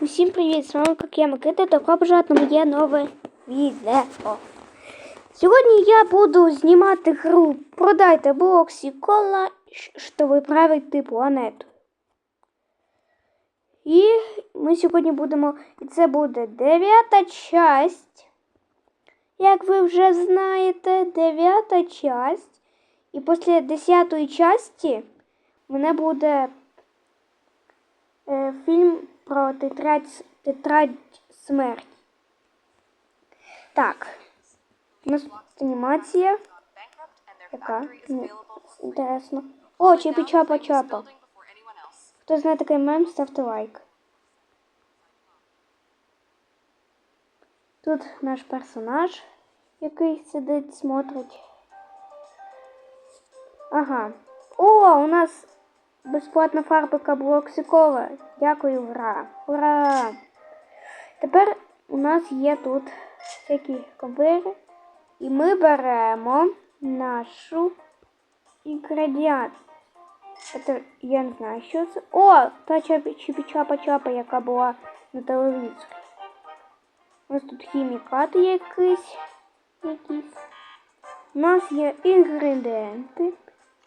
Усім привіт! З вами як я Микита, добро пожаловать на моє нове відео. Сьогодні я буду знімати гру Продайте боксі кола, щоб виправити планету. І ми сьогодні будемо, і це буде дев'ята часть. Як ви вже знаєте, дев'ята часть. І після десятої часті мене буде е, фільм про тетрадь, тетрадь смерті. Так. У нас анімація. Яка? Інтересно. О, чіпі чапа чапа. Хто знає такий мем, ставте лайк. Тут наш персонаж, який сидить, смотрить. Ага. О, у нас безплатна фарбика Блоксикова. Дякую, ура! Ура! Тепер у нас є тут всякі ковири. І ми беремо нашу інгредіант. Це, я не знаю, що це. О, та чапа-чапа, яка була на телевізорі. У нас тут хімікати якісь. якісь. У нас є інгредієнти.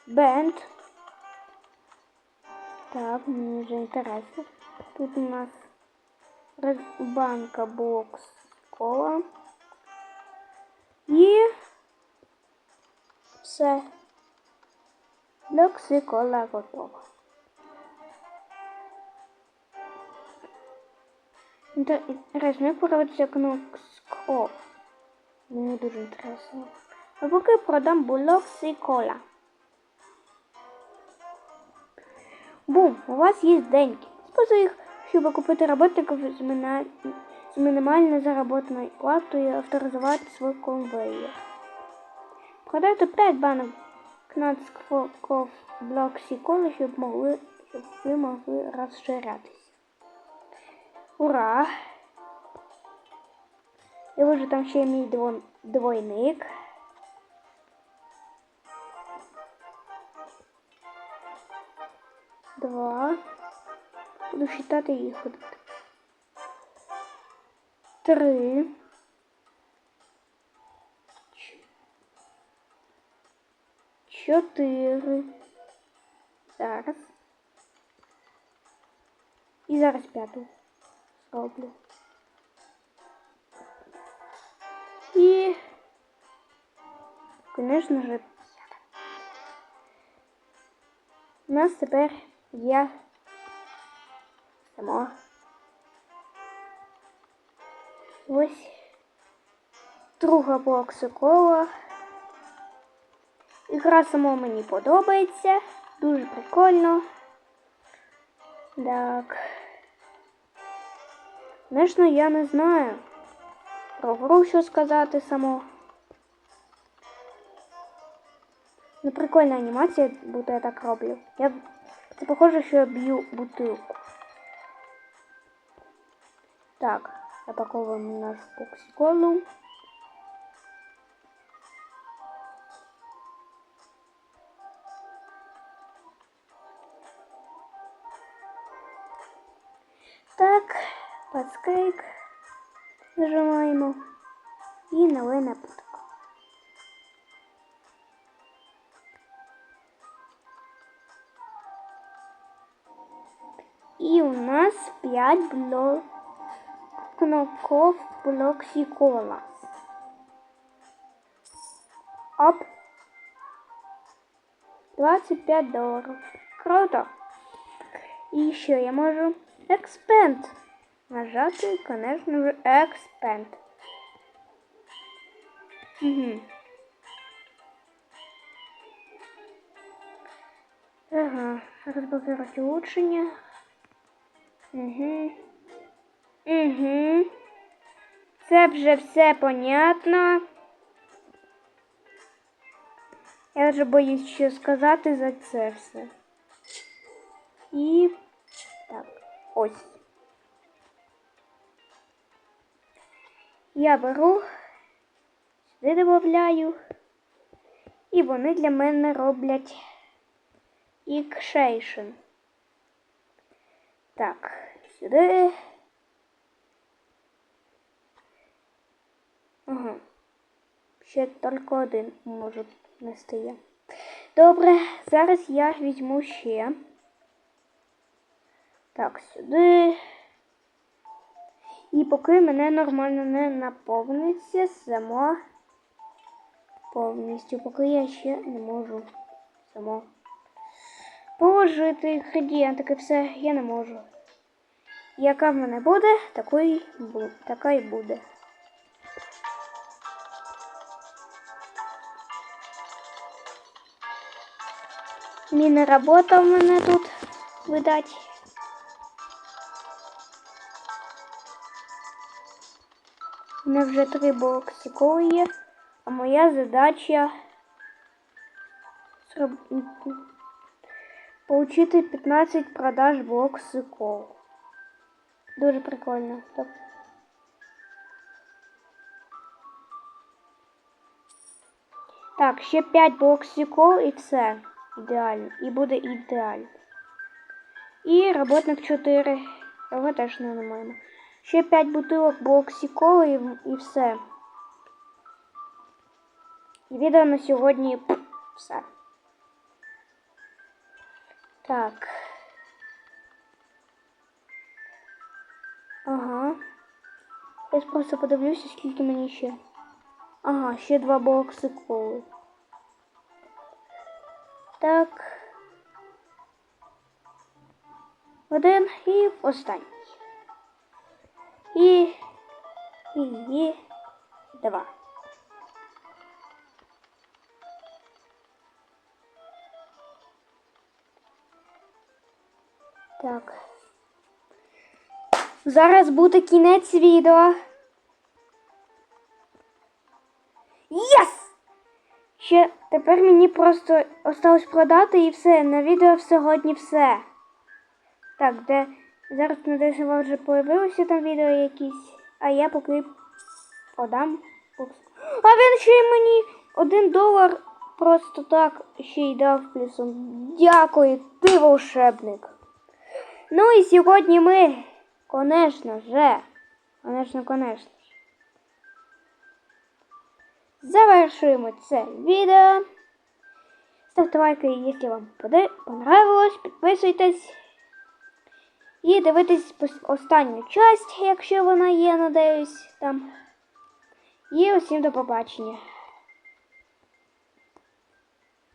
Бенд. Так, мені вже інтересно. Тут у нас банка бокс кола. І все. Бокси кола готова. Інтересно, як проводиться кнопку. Мені дуже інтересно. А поки продам бокси кола. Бум, у вас є деньги. Спосіб їх, щоб купити роботників з, мина... з мінімально заработаною платою і авторизувати свій конвейер. Продайте 5 банок кнацков блок сіколи, щоб могли, щоб ви могли розширятися. Ура! І вже там ще мій двойник. Два. Буду считати їх. Три. Чотири. Зараз. І зараз п'яту зроблю. І, конечно же, у нас тепер є само. Ось друга бокса кола. Ігра сама мені подобається. Дуже прикольно. Так. Звісно, я не знаю. Про гру що сказати само. Ну, прикольна анімація, будто я так роблю. Я... Це похоже, що я б'ю бутилку. Так, запаковуємо наш боксиколу. Так, подскейк нажимаємо і налий напиток. І у нас 5 блок кнопков блоксикола. Оп. 25 долларов. Круто. И еще я могу Expand. Нажати, конечно же, Expand. Угу. Ага, розблокувати улучшення. Угу. Угу. Це вже все понятно. Я вже боюсь що сказати за це все. І так, ось. Я беру, сюди додаю, і вони для мене роблять ікшейшн. Так, сюди. Угу. Ще тільки один може не стає. Добре, зараз я візьму ще. Так, сюди. І поки мене нормально не наповниться, сама повністю, поки я ще не можу само положити інгредієнти, все я не можу. Яка в мене буде, такої, така і буде. Міна робота в мене тут видать. У мене вже три боксиколи є, а моя задача получити 15 продаж боксиков. Дуже прикольно. Так. Так, ще 5 боксиков і все. Ідеально. І буде ідеально. І роботник 4. Його теж не маємо. Ще 5 бутилок боксикола і, і все. Відео на сьогодні все. Так. Ага. Я просто подивлюся, скільки мені ще. Ага, ще два бокси коли. Так. Один і останній. І. І, і два. Так. Зараз буде кінець відео. Єс! Ще тепер мені просто осталось продати і все. На відео сьогодні все. Так, де зараз на десь вже появилося там відео якісь, а я поки продам. А він ще й мені один долар просто так ще й дав плюсом. Дякую, ти волшебник. Ну і сьогодні ми, конечно же, конечно, конечно ж, завершуємо це відео. Ставте лайки, якщо вам понравилось, підписуйтесь. І дивитесь останню часть, якщо вона є, надеюсь, там. І усім до побачення.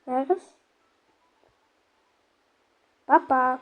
Зараз. Па-па.